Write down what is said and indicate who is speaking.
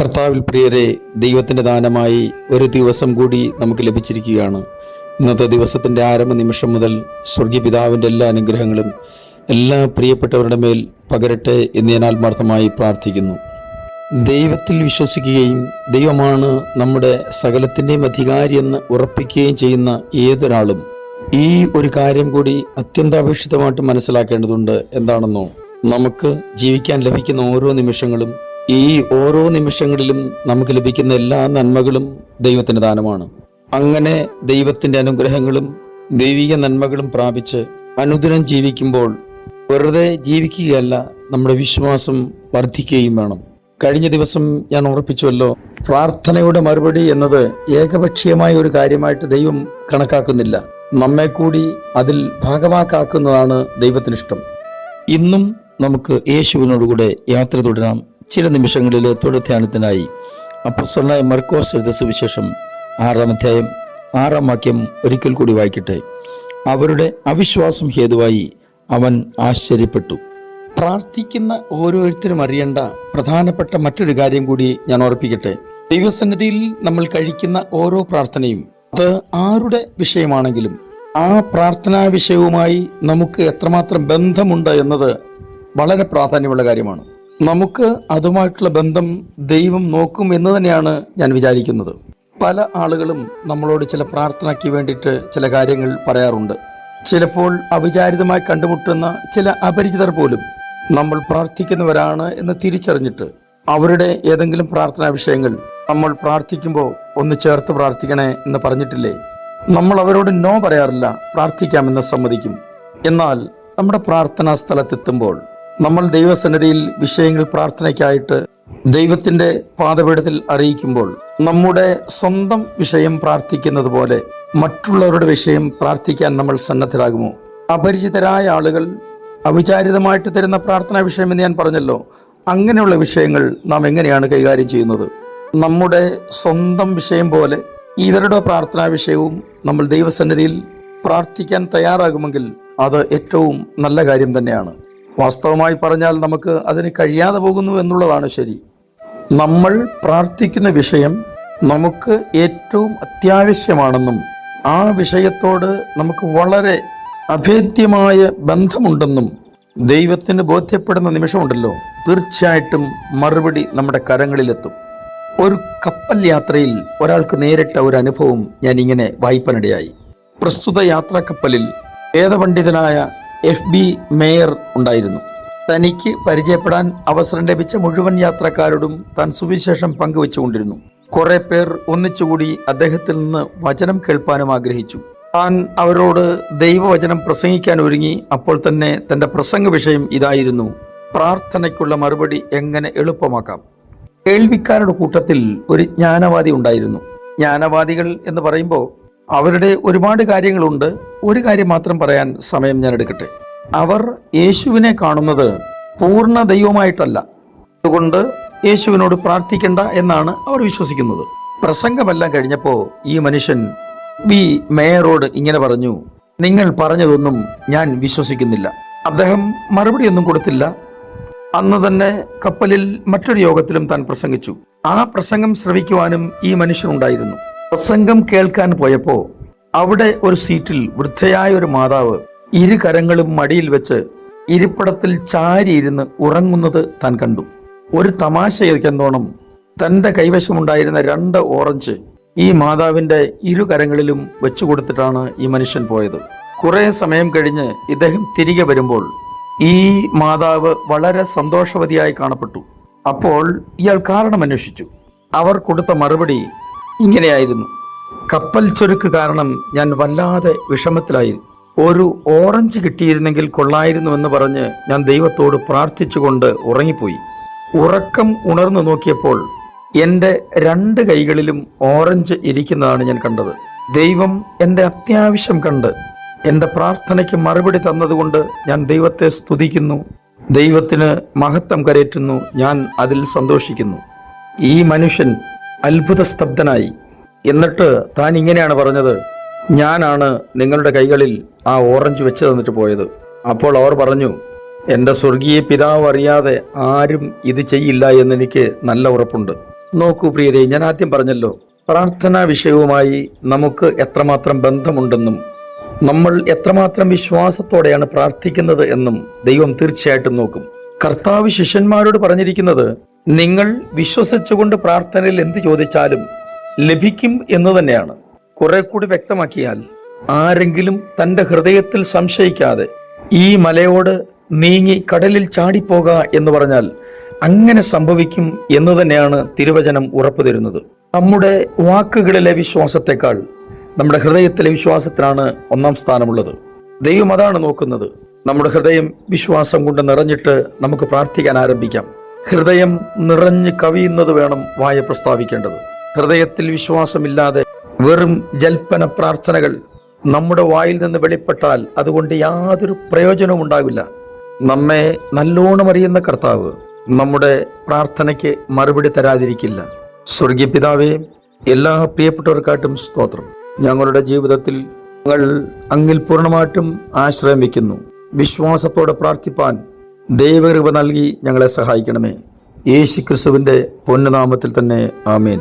Speaker 1: കർത്താവിൽ പ്രിയരെ ദൈവത്തിന്റെ ദാനമായി ഒരു ദിവസം കൂടി നമുക്ക് ലഭിച്ചിരിക്കുകയാണ്. ഇന്നത്തെ ദിവസത്തിന്റെ ആരംഭ നിമിഷം മുതൽ സ്വർഗീയ പിതാവിന്റെ എല്ലാ അനുഗ്രഹങ്ങളും എല്ലാ പ്രിയപ്പെട്ടവരുടെ മേൽ പകരട്ടെ എന്ന് ഞാൻ ആത്മാർത്ഥമായി പ്രാർത്ഥിക്കുന്നു. ദൈവത്തിൽ വിശ്വസിക്കുകയും ദൈവമാണ് നമ്മുടെ സകലത്തിന്റെയും അധികാരി എന്ന് ഉറപ്പിക്കുകയും ചെയ്യുന്ന ഏതൊരാളും ഈ ഒരു കാര്യം കൂടി അത്യന്താപേക്ഷിതമായിട്ട് മനസ്സിലാക്കേണ്ടതുണ്ട്. എന്താണെന്നോ? നമുക്ക് ജീവിക്കാൻ ലഭിക്കുന്ന ഓരോ നിമിഷങ്ങളും ഈ ഓരോ നിമിഷങ്ങളിലും നമുക്ക് ലഭിക്കുന്ന എല്ലാ നന്മകളും ദൈവത്തിന്റെ ദാനമാണ്. അങ്ങനെ ദൈവത്തിന്റെ അനുഗ്രഹങ്ങളും ദൈവിക നന്മകളും പ്രാപിച്ച് അനുദിനം ജീവിക്കുമ്പോൾ വെറുതെ ജീവിക്കുകയല്ല നമ്മുടെ വിശ്വാസം വർദ്ധിക്കുകയും വേണം. കഴിഞ്ഞ ദിവസം ഞാൻ ഉറപ്പിച്ചുവല്ലോ പ്രാർത്ഥനയുടെ മറുപടി എന്നത് ഏകപക്ഷീയമായ ഒരു കാര്യമായിട്ട് ദൈവം കണക്കാക്കുന്നില്ല. നമ്മെ കൂടി അതിൽ ഭാഗമാക്കാക്കുന്നതാണ് ദൈവത്തിനിഷ്ടം. ഇന്നും നമുക്ക് യേശുവിനോടുകൂടെ യാത്ര തുടരാം. ചില നിമിഷങ്ങളിലെ തുടർധ്യാനത്തിനായി അപ്പസ്വലായ മർക്കോസ് എഴുത സുവിശേഷം ആറാം അധ്യായം ആറാം വാക്യം ഒരിക്കൽ കൂടി വായിക്കട്ടെ. അവരുടെ അവിശ്വാസം ഹേതുവായി അവൻ ആശ്ചര്യപ്പെട്ടു. പ്രാർത്ഥിക്കുന്ന ഓരോരുത്തരും അറിയേണ്ട പ്രധാനപ്പെട്ട മറ്റൊരു കാര്യം കൂടി ഞാൻ ഓർപ്പിക്കട്ടെ. ദൈവസന്നിധിയിൽ നമ്മൾ കഴിക്കുന്ന ഓരോ പ്രാർത്ഥനയും അത് ആരുടെ വിഷയമാണെങ്കിലും ആ പ്രാർത്ഥനാ വിഷയവുമായി നമുക്ക് എത്രമാത്രം ബന്ധമുണ്ട് എന്നത് വളരെ പ്രാധാന്യമുള്ള കാര്യമാണ്. നമുക്ക് അതുമായിട്ടുള്ള ബന്ധം ദൈവം നോക്കും എന്ന് തന്നെയാണ് ഞാൻ വിചാരിക്കുന്നത്. പല ആളുകളും നമ്മളോട് ചില പ്രാർത്ഥനയ്ക്ക് വേണ്ടിയിട്ട് ചില കാര്യങ്ങൾ പറയാറുണ്ട്. ചിലപ്പോൾ അവിചാരിതമായി കണ്ടുമുട്ടുന്ന ചില അപരിചിതർ പോലും നമ്മൾ പ്രാർത്ഥിക്കുന്നവരാണ് എന്ന് തിരിച്ചറിഞ്ഞിട്ട് അവരുടെ ഏതെങ്കിലും പ്രാർത്ഥനാ വിഷയങ്ങൾ നമ്മൾ പ്രാർത്ഥിക്കുമ്പോൾ ഒന്ന് ചേർത്ത് പ്രാർത്ഥിക്കണേ എന്ന് പറഞ്ഞിട്ടില്ലേ? നമ്മൾ അവരോട് നോ പറയാറില്ല പ്രാർത്ഥിക്കാമെന്ന് സമ്മതിക്കും. എന്നാൽ നമ്മുടെ പ്രാർത്ഥനാ സ്ഥലത്തെത്തുമ്പോൾ നമ്മൾ ദൈവസന്നിധിയിൽ വിഷയങ്ങൾ പ്രാർത്ഥനയ്ക്കായിട്ട് ദൈവത്തിന്റെ പാതപീഠത്തിൽ അറിയിക്കുമ്പോൾ നമ്മുടെ സ്വന്തം വിഷയം പ്രാർത്ഥിക്കുന്നത് പോലെ മറ്റുള്ളവരുടെ വിഷയം പ്രാർത്ഥിക്കാൻ നമ്മൾ സന്നദ്ധരാകുമോ? അപരിചിതരായ ആളുകൾ അവിചാരിതമായിട്ട് തരുന്ന പ്രാർത്ഥനാ വിഷയം എന്ന് ഞാൻ പറഞ്ഞല്ലോ അങ്ങനെയുള്ള വിഷയങ്ങൾ നാം എങ്ങനെയാണ് കൈകാര്യം ചെയ്യുന്നത്? നമ്മുടെ സ്വന്തം വിഷയം പോലെ ഇവരുടെ പ്രാർത്ഥനാ വിഷയവും നമ്മൾ ദൈവസന്നിധിയിൽ പ്രാർത്ഥിക്കാൻ തയ്യാറാകുമെങ്കിൽ അത് ഏറ്റവും നല്ല കാര്യം തന്നെയാണ്. വാസ്തവമായി പറഞ്ഞാൽ നമുക്ക് അതിന് കഴിയാതെ പോകുന്നു എന്നുള്ളതാണ് ശരി. നമ്മൾ പ്രാർത്ഥിക്കുന്ന വിഷയം നമുക്ക് ഏറ്റവും അത്യാവശ്യമാണെന്നും ആ വിഷയത്തോട് നമുക്ക് വളരെ അഭേദ്യമായ ബന്ധമുണ്ടെന്നും ദൈവത്തിന് ബോധ്യപ്പെടുന്ന നിമിഷമുണ്ടല്ലോ. തീർച്ചയായിട്ടും മറുപടി നമ്മുടെ കരങ്ങളിലെത്തും. ഒരു കപ്പൽ യാത്രയിൽ ഒരാൾക്ക് നേരിട്ട ഒരു അനുഭവം ഞാൻ ഇങ്ങനെ വായ്പനിടയായി പ്രസ്തുത യാത്രാ കപ്പലിൽ വേദപണ്ഡിതനായ എഫ് ബി മേയർ ഉണ്ടായിരുന്നു. തനിക്ക് പരിചയപ്പെടാൻ അവസരം ലഭിച്ച മുഴുവൻ യാത്രക്കാരോടും താൻ സുവിശേഷം പങ്കുവെച്ചുകൊണ്ടിരുന്നു. കുറെ പേർ ഒന്നിച്ചുകൂടി അദ്ദേഹത്തിൽ നിന്ന് വചനം കേൾപ്പാനും ആഗ്രഹിച്ചു. താൻ അവരോട് ദൈവവചനം പ്രസംഗിക്കാൻ ഒരുങ്ങി അപ്പോൾ തന്നെ തന്റെ പ്രസംഗ വിഷയം ഇതായിരുന്നു. പ്രാർത്ഥനയ്ക്കുള്ള മറുപടി എങ്ങനെ എളുപ്പമാക്കാം? കേൾവിക്കാരുടെ കൂട്ടത്തിൽ ഒരു ജ്ഞാനവാദി ഉണ്ടായിരുന്നു. ജ്ഞാനവാദികൾ എന്ന് പറയുമ്പോൾ അവരുടെ ഒരുപാട് കാര്യങ്ങളുണ്ട്. ഒരു കാര്യം മാത്രം പറയാൻ സമയം ഞാൻ എടുക്കട്ടെ. അവർ യേശുവിനെ കാണുന്നത് പൂർണ ദൈവമായിട്ടല്ല. അതുകൊണ്ട് യേശുവിനോട് പ്രാർത്ഥിക്കണ്ട എന്നാണ് അവർ വിശ്വസിക്കുന്നത്. പ്രസംഗമെല്ലാം കഴിഞ്ഞപ്പോൾ ഈ മനുഷ്യൻ ബി മേയറോട് ഇങ്ങനെ പറഞ്ഞു നിങ്ങൾ പറഞ്ഞതൊന്നും ഞാൻ വിശ്വസിക്കുന്നില്ല. അദ്ദേഹം മറുപടി ഒന്നും കൊടുത്തില്ല. അന്ന് തന്നെ കപ്പലിൽ മറ്റൊരു യോഗത്തിലും താൻ പ്രസംഗിച്ചു. ആ പ്രസംഗം ശ്രവിക്കുവാനും ഈ മനുഷ്യനുണ്ടായിരുന്നു പ്രസംഗം കേൾക്കാൻ പോയപ്പോ അവിടെ ഒരു സീറ്റിൽ വൃദ്ധയായ ഒരു മാതാവ് ഇരു കരങ്ങളും മടിയിൽ വെച്ച് ഇരിപ്പിടത്തിൽ ചാരിയിരുന്ന് ഉറങ്ങുന്നത് താൻ കണ്ടു. ഒരു തമാശയെന്നോണം തന്റെ കൈവശമുണ്ടായിരുന്ന രണ്ട് ഓറഞ്ച് ഈ മാതാവിന്റെ ഇരു കരങ്ങളിലും വെച്ചു കൊടുത്തിട്ടാണ് ഈ മനുഷ്യൻ പോയത്. കുറേ സമയം കഴിഞ്ഞ് ഇദ്ദേഹം തിരികെ വരുമ്പോൾ ഈ മാതാവ് വളരെ സന്തോഷവതിയായി കാണപ്പെട്ടു. അപ്പോൾ ഇയാൾ കാരണം അന്വേഷിച്ചു അവർ കൊടുത്ത മറുപടി ഇങ്ങനെയായിരുന്നു. കപ്പൽ ചൊരുക്ക് കാരണം ഞാൻ വല്ലാതെ വിഷമത്തിലായി. ഒരു ഓറഞ്ച് കിട്ടിയിരുന്നെങ്കിൽ കൊള്ളായിരുന്നു എന്ന് പറഞ്ഞ് ഞാൻ ദൈവത്തോട് പ്രാർത്ഥിച്ചുകൊണ്ട് ഉറങ്ങിപ്പോയി. ഉറക്കം ഉണർന്നു നോക്കിയപ്പോൾ എന്റെ രണ്ട് കൈകളിലും ഓറഞ്ച് ഇരിക്കുന്നതാണ് ഞാൻ കണ്ടത്. ദൈവം എന്റെ അത്യാവശ്യം കണ്ട് എന്റെ പ്രാർത്ഥനയ്ക്ക് മറുപടി തന്നതുകൊണ്ട് ഞാൻ ദൈവത്തെ സ്തുതിക്കുന്നു. ദൈവത്തിന് മഹത്വം കരയറ്റുന്നു ഞാൻ അതിൽ സന്തോഷിക്കുന്നു. ഈ മനുഷ്യൻ അത്ഭുത സ്തബ്ധനായി എന്നിട്ട് താൻ ഇങ്ങനെയാണ് പറഞ്ഞത്. ഞാനാണ് നിങ്ങളുടെ കൈകളിൽ ആ ഓറഞ്ച് വെച്ച് തന്നിട്ട് പോയത്. അപ്പോൾ അവർ പറഞ്ഞു എന്റെ സ്വർഗീയ പിതാവ് അറിയാതെ ആരും ഇത് ചെയ്യില്ല എന്ന് എനിക്ക് നല്ല ഉറപ്പുണ്ട്. നോക്കൂ പ്രിയരെ ഞാൻ ആദ്യം പറഞ്ഞല്ലോ പ്രാർത്ഥനാ വിഷയവുമായി നമുക്ക് എത്രമാത്രം ബന്ധമുണ്ടെന്നും നമ്മൾ എത്രമാത്രം വിശ്വാസത്തോടെയാണ് പ്രാർത്ഥിക്കുന്നത് എന്നും ദൈവം തീർച്ചയായിട്ടും നോക്കും. കർത്താവ് ശിഷ്യന്മാരോട് പറഞ്ഞിരിക്കുന്നത് നിങ്ങൾ വിശ്വസിച്ചുകൊണ്ട് പ്രാർത്ഥനയിൽ എന്ത് ചോദിച്ചാലും ലഭിക്കും എന്ന് തന്നെയാണ്. കുറെ കൂടി വ്യക്തമാക്കിയാൽ ആരെങ്കിലും തന്റെ ഹൃദയത്തിൽ സംശയിക്കാതെ ഈ മലയോട് നീങ്ങി കടലിൽ ചാടിപ്പോക എന്ന് പറഞ്ഞാൽ അങ്ങനെ സംഭവിക്കും എന്ന് തന്നെയാണ് തിരുവചനം ഉറപ്പു തരുന്നത് നമ്മുടെ വാക്കുകളിലെ വിശ്വാസത്തെക്കാൾ നമ്മുടെ ഹൃദയത്തിലെ വിശ്വാസത്തിനാണ് ഒന്നാം സ്ഥാനമുള്ളത്. ദൈവം അതാണ് നോക്കുന്നത്. നമ്മുടെ ഹൃദയം വിശ്വാസം കൊണ്ട് നിറഞ്ഞിട്ട് നമുക്ക് പ്രാർത്ഥിക്കാൻ ആരംഭിക്കാം. ഹൃദയം നിറഞ്ഞു കവിയുന്നത് വേണം വായ പ്രസ്താവിക്കേണ്ടത്. ഹൃദയത്തിൽ വിശ്വാസമില്ലാതെ വെറും ജൽപ്പന പ്രാർത്ഥനകൾ നമ്മുടെ വായിൽ നിന്ന് വെളിപ്പെട്ടാൽ അതുകൊണ്ട് യാതൊരു പ്രയോജനവും ഉണ്ടാവില്ല. നമ്മെ നല്ലോണം അറിയുന്ന കർത്താവ് നമ്മുടെ പ്രാർത്ഥനയ്ക്ക് മറുപടി തരാതിരിക്കില്ല. സ്വർഗീയ പിതാവേ എല്ലാ പ്രിയപ്പെട്ടവർക്കായിട്ടും സ്തോത്രം. ഞങ്ങളുടെ ജീവിതത്തിൽ ഞങ്ങൾ അങ്ങിൽ പൂർണമായിട്ടും ആശ്രയം വയ്ക്കുന്നു. വിശ്വാസത്തോടെ പ്രാർത്ഥിപ്പാൻ ദൈവകൃപ നൽകി ഞങ്ങളെ സഹായിക്കണമേ. യേശു ക്രിസ്തുവിന്റെ പൊന്നുനാമത്തിൽ തന്നെ ആമേൻ.